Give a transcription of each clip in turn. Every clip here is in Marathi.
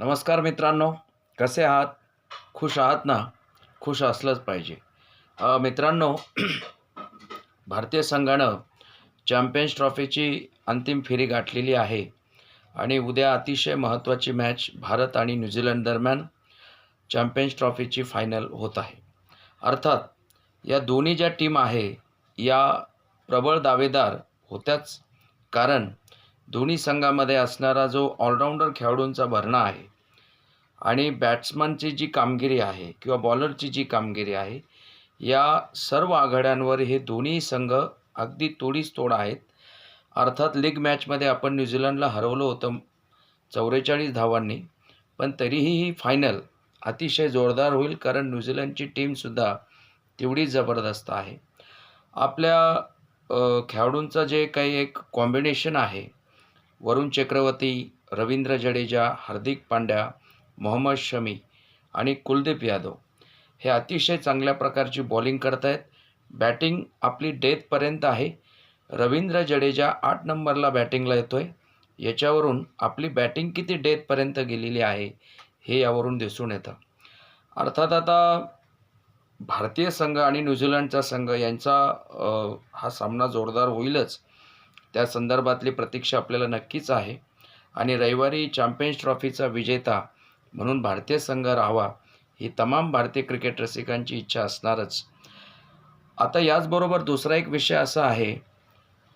नमस्कार मित्रांनो कसे आहात? खुश आहात ना? खुश असलंच पाहिजे. मित्रांनो भारतीय संघानं चॅम्पियन्स ट्रॉफीची अंतिम फेरी गाठलेली आहे आणि उद्या अतिशय महत्त्वाची मॅच भारत आणि न्यूझीलंड दरम्यान चॅम्पियन्स ट्रॉफीची फायनल होत आहे. अर्थात या दोन्ही ज्या टीम आहे या प्रबळ दावेदार होत्याच कारण दोन्ही संघामध्ये असणारा जो ऑलराऊंडर खेळाडूंचा भरणा आहे आणि बॅट्समनची जी कामगिरी आहे किंवा बॉलरची जी कामगिरी आहे या सर्व आघाड्यांवर हे दोन्ही संघ अगदी तोडीस तोड आहेत. अर्थात लीग मॅचमध्ये आपण न्यूझीलंडला हरवलं होतं चौवेचाळीस धावांनी पण तरीही ही फायनल अतिशय जोरदार होईल कारण न्यूझीलंडची टीमसुद्धा तेवढी जबरदस्त आहे. आपल्या खेळाडूंचं जे काही एक कॉम्बिनेशन आहे वरुण चक्रवर्ती रवींद्र जडेजा हार्दिक पांड्या मोहम्मद शमी आणि कुलदीप यादव हे अतिशय चांगल्या प्रकारची बॉलिंग करत आहेत बॅटिंग आपली डेथपर्यंत आहे. रवींद्र जडेजा आठ नंबरला बॅटिंगला येतो आहे याच्यावरून आपली बॅटिंग किती डेथपर्यंत गेलेली आहे हे यावरून दिसून येतं. अर्थात आता भारतीय संघ आणि न्यूझीलंडचा संघ यांचा हा सामना जोरदार होईलच. त्या संदर्भातली प्रतीक्षा आपल्याला नक्कीच आहे. आणि रविवारी चॅम्पियन्स ट्रॉफीचा विजेता म्हणून भारतीय संघ राहावा ही तमाम भारतीय क्रिकेट रसिकांची इच्छा असणारच. आता याचबरोबर दुसरा एक विषय असा आहे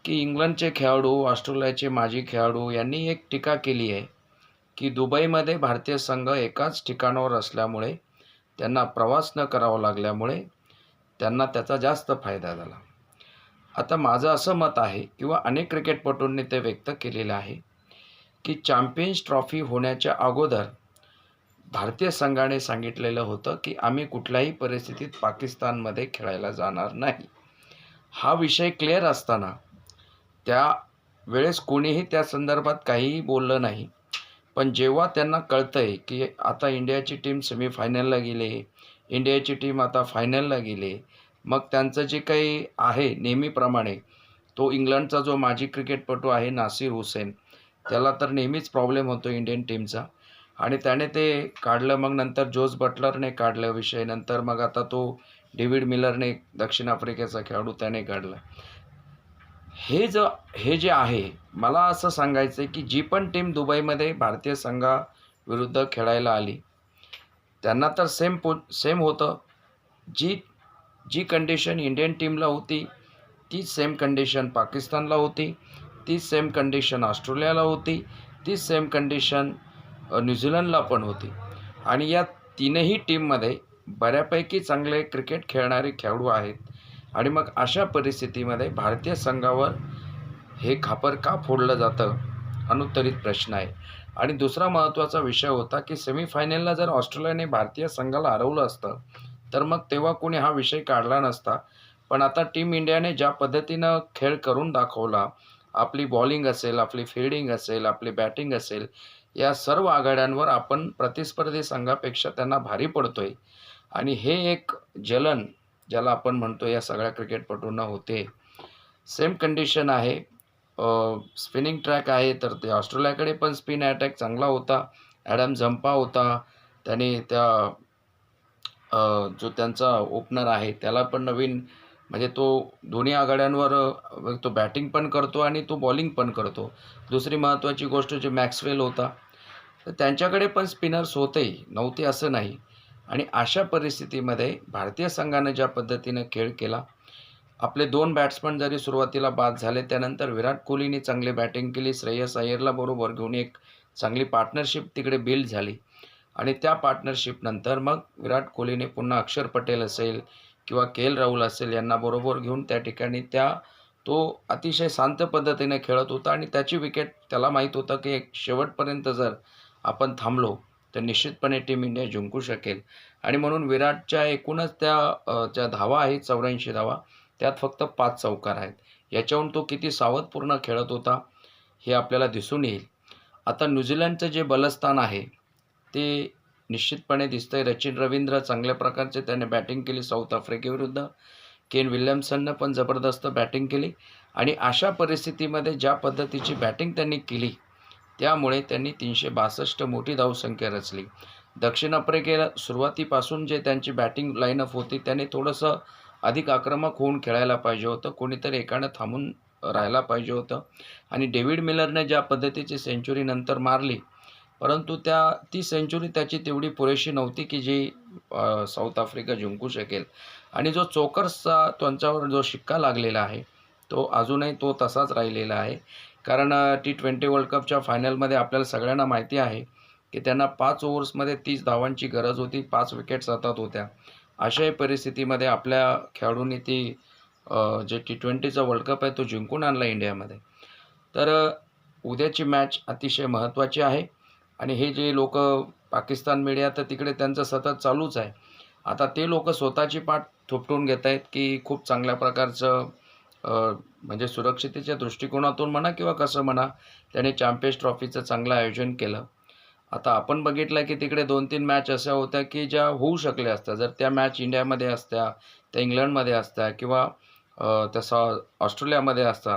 की इंग्लंडचे खेळाडू ऑस्ट्रेलियाचे माजी खेळाडू यांनी एक टीका केली आहे की दुबईमध्ये भारतीय संघ एकाच ठिकाणावर असल्यामुळे त्यांना प्रवास न करावा लागल्यामुळे त्यांना त्याचा जास्त फायदा झाला. आता माझं असं मत आहे किंवा अनेक क्रिकेटपटूंनी ते व्यक्त केलेलं आहे की चॅम्पियन्स ट्रॉफी होण्याच्या अगोदर भारतीय संघाने सांगितलेलं होतं की आम्ही कुठल्याही परिस्थितीत पाकिस्तानमध्ये खेळायला जाणार नाही. हा विषय क्लिअर असताना त्या वेळेस कोणीही त्या संदर्भात काहीही बोललं नाही. पण जेव्हा त्यांना कळतं आहे की आता इंडियाची टीम सेमीफायनलला गेली इंडियाची टीम आता फायनलला गेली मग त्यांचं जे काही आहे नेहमीप्रमाणे तो इंग्लंडचा जो माजी क्रिकेटपटू आहे नासिर हुसेन त्याला तर नेहमीच प्रॉब्लेम होतो इंडियन टीमचा आणि त्याने ते काढलं मग नंतर जोस बटलरने काढलं विषय. नंतर मग आता तो डेव्हिड मिलरने दक्षिण आफ्रिकेचा खेळाडू त्याने काढला. हे ज हे जे आहे मला असं सांगायचं आहे की जी पण टीम दुबईमध्ये भारतीय संघाविरुद्ध खेळायला आली त्यांना तर सेम पो सेम होतं. जी जी कंडिशन इंडियन टीमला होती तीच सेम कंडिशन पाकिस्तानला होती तीच सेम कंडिशन ऑस्ट्रेलियाला होती तीच सेम कंडिशन न्यूझीलंडला पण होती. आणि या तीनही टीममध्ये बऱ्यापैकी चांगले क्रिकेट खेळणारे खेळाडू आहेत. आणि मग अशा परिस्थितीमध्ये भारतीय संघावर हे खापर का फोडलं जातं अनुत्तरित प्रश्न आहे. आणि दुसरा महत्त्वाचा विषय होता की सेमीफायनलला जर ऑस्ट्रेलियाने भारतीय संघाला हरवलं असतं तर मग तेव्हा कोणी हा विषय काढला नसता. पण आता टीम इंडियाने ज्या पद्धतीनं खेळ करून दाखवला आपली बॉलिंग असेल आपली फिल्डिंग असेल आपली बॅटिंग असेल या सर्व आघाड्यांवर आपण प्रतिस्पर्धी संघापेक्षा त्यांना भारी पडतो आहे आणि हे एक जलन ज्याला आपण म्हणतो या सगळ्या क्रिकेटपटूंना होते. सेम कंडिशन आहे. स्पिनिंग ट्रॅक आहे तर ते ऑस्ट्रेलियाकडे पण स्पिन अटॅक चांगला होता. ॲडम झंपा होता. त्याने त्या जो त्यांचा ओपनर आहे त्याला पण नवीन म्हणजे तो दोन्ही आघाड्यांवर तो बॅटिंग पण करतो आणि तो बॉलिंग पण करतो. दुसरी महत्त्वाची गोष्ट म्हणजे जे मॅक्सवेल होता. तर त्यांच्याकडे पण स्पिनर्स होते नव्हते असं नाही. आणि अशा परिस्थितीमध्ये भारतीय संघानं ज्या पद्धतीनं खेळ केला आपले दोन बॅट्समन जरी सुरुवातीला बाद झाले त्यानंतर विराट कोहलीने चांगली बॅटिंग केली श्रेयस अय्यरला बरोबर घेऊन एक चांगली पार्टनरशिप तिकडे बिल्ड झाली. आणि त्या पार्टनरशिपनंतर मग विराट कोहलीने पुन्हा अक्षर पटेल असेल किंवा के एल राहुल असेल यांना बरोबर घेऊन त्या ठिकाणी त्या तो अतिशय शांत पद्धतीने खेळत होता आणि त्याची विकेट त्याला माहीत होतं की एक शेवटपर्यंत जर आपण थांबलो तर निश्चितपणे टीम इंडिया जिंकू शकेल. आणि म्हणून विराटच्या एकूणच त्या ज्या धावा आहेत चौऱ्याऐंशी धावा त्यात फक्त पाच चौकार आहेत. याच्याहून तो किती सावधपूर्ण खेळत होता हे आपल्याला दिसून येईल. आता न्यूझीलंडचं जे बलस्थान आहे ते निश्चितपणे दिसतंय. रचिन रवींद्र चांगल्या प्रकारचे त्याने बॅटिंग केली साऊथ आफ्रिकेविरुद्ध केन विल्यम्सननं पण जबरदस्त बॅटिंग केली. आणि अशा परिस्थितीमध्ये ज्या पद्धतीची बॅटिंग त्यांनी केली त्यामुळे त्यांनी तीनशे बासष्ट मोठी धावसंख्या रचली. दक्षिण आफ्रिकेला सुरुवातीपासून जे त्यांची बॅटिंग लाईनअप होती त्याने थोडंसं अधिक आक्रमक होऊन खेळायला पाहिजे होतं. कोणीतरी एकानं थांबून राहायला पाहिजे होतं. आणि डेव्हिड मिलरने ज्या पद्धतीची सेंचुरी नंतर मारली परंतु त्या ती सेंचुरी त्याची तेवढी पुरेशी नव्हती की जी साऊथ आफ्रिका जिंकू शकेल. आणि जो चोकर्सचा त्यांच्यावर जो शिक्का लागलेला आहे तो अजूनही तो तसाच राहिलेला आहे. कारण टी ट्वेंटी वर्ल्ड कपच्या फायनलमध्ये आपल्याला सगळ्यांना माहिती आहे की त्यांना पाच ओव्हर्समध्ये तीस धावांची गरज होती पाच विकेट्स हातात होत्या. अशाही परिस्थितीमध्ये आपल्या खेळाडूंनी ती जे टी ट्वेंटीचा वर्ल्ड कप आहे तो जिंकून आणला इंडियामध्ये तर उद्याची मॅच अतिशय महत्त्वाची आहे. आणि हे जे लोक पाकिस्तान मीडिया तर तिकडे त्यांचं सतत चालूच आहे. आता ते लोक स्वतःची पाठ थोपटून घेत आहेत की खूप चांगल्या प्रकारचं म्हणजे सुरक्षितेच्या दृष्टिकोनातून म्हणा किंवा कसं म्हणा त्याने चॅम्पियन्स ट्रॉफीचं चांगलं आयोजन केलं. आता आपण बघितलं की तिकडे दोन तीन मॅच अशा होत्या की ज्या होऊ शकल्या असत्या. जर त्या मॅच इंडियामध्ये असत्या त्या इंग्लंडमध्ये असत्या किंवा अ, तसा ऑस्ट्रेलियामध्ये असता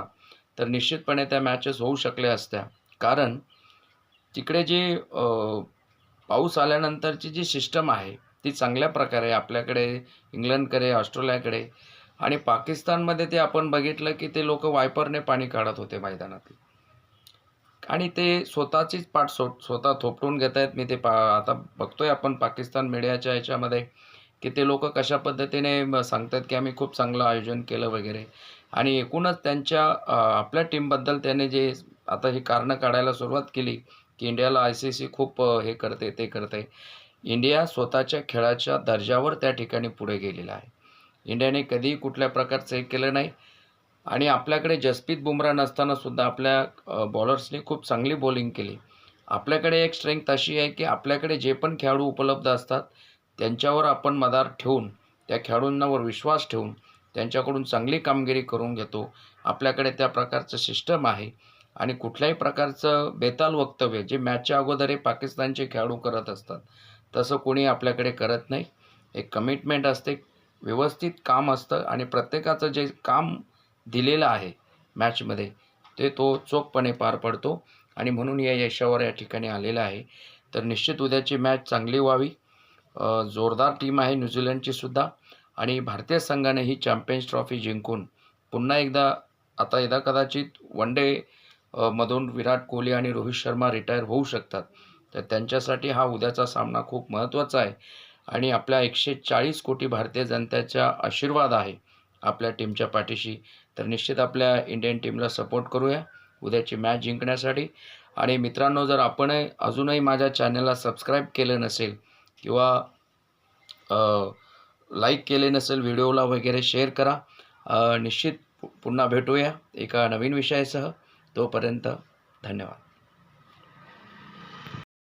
तर निश्चितपणे त्या मॅचेस होऊ शकल्या असत्या. कारण तिकडे जे पाऊस आल्यानंतरची जी सिस्टम आहे ती चांगल्या प्रकारे आपल्याकडे इंग्लंडकडे ऑस्ट्रेलियाकडे आणि पाकिस्तानमध्ये ते आपण बघितलं की ते लोक वायपरने पाणी काढत होते मैदानात आणि ते स्वतःचीच पाठ सो स्वतः थोपटून घेत आहेत मी ते पा आता बघतोय आपण पाकिस्तान मीडियाच्या ह्याच्यामध्ये की ते लोक कशा पद्धतीने सांगतात की आम्ही खूप चांगलं आयोजन केलं वगैरे. आणि एकूणच त्यांच्या आपल्या टीमबद्दल त्याने जे आता ही कारणं काढायला सुरुवात केली की इंडियाला आय सी सी खूप हे करते ते करते. इंडिया स्वतःच्या खेळाच्या दर्जावर त्या ठिकाणी पुढे गेलेला आहे. इंडियाने कधीही कुठल्या प्रकारचं हे केलं नाही. आणि आपल्याकडे जसप्रीत बुमराह नसताना सुद्धा आपल्या बॉलर्सनी खूप चांगली बॉलिंग केली. आपल्याकडे एक स्ट्रेंथ अशी आहे की आपल्याकडे जे पण खेळाडू उपलब्ध असतात त्यांच्यावर आपण मदार ठेवून त्या खेळाडूंवर विश्वास ठेवून त्यांच्याकडून चांगली कामगिरी करून घेतो. आपल्याकडे त्या प्रकारचं सिस्टम आहे. आणि कुठल्याही प्रकारचं बेताल वक्तव्य जे मॅचच्या अगोदर हे पाकिस्तानचे खेळाडू करत असतात तसं कोणी आपल्याकडे करत नाही. एक कमिटमेंट असते व्यवस्थित काम असतं आणि प्रत्येकाचं जे काम दिलेलं आहे मॅचमध्ये ते तो चोखपणे पार पडतो आणि म्हणून या यशावर या ठिकाणी आलेला आहे. तर निश्चित उद्याची मॅच चांगली व्हावी. जोरदार टीम आहे न्यूझीलंडची सुद्धा आणि भारतीय संघाने ही चॅम्पियन्स ट्रॉफी जिंकून पुन्हा एकदा आता एकदा कदाचित वन डे मधून विराट कोहली आणि रोहित शर्मा रिटायर होऊ शकतात. तर त्यांच्यासाठी हा उद्याचा सामना खूप महत्त्वाचा आहे. आणि आपल्या एकशे चाळीस कोटी भारतीय जनतेचा आशीर्वाद आहे आपल्या टीमच्या पाठीशी. तर निश्चित आपल्या इंडियन टीमला सपोर्ट करूया. उद्याची मॅच जिंकण्यासाठी. आणि मित्रांनो जर आपण अजूनही माझ्या चॅनलला सबस्क्राईब केलं नसेल किंवा लाईक केले नसेल व्हिडिओला वगैरे शेअर करा. निश्चित पुन्हा भेटूया एका नवीन विषयासह. तोपर्यंत धन्यवाद.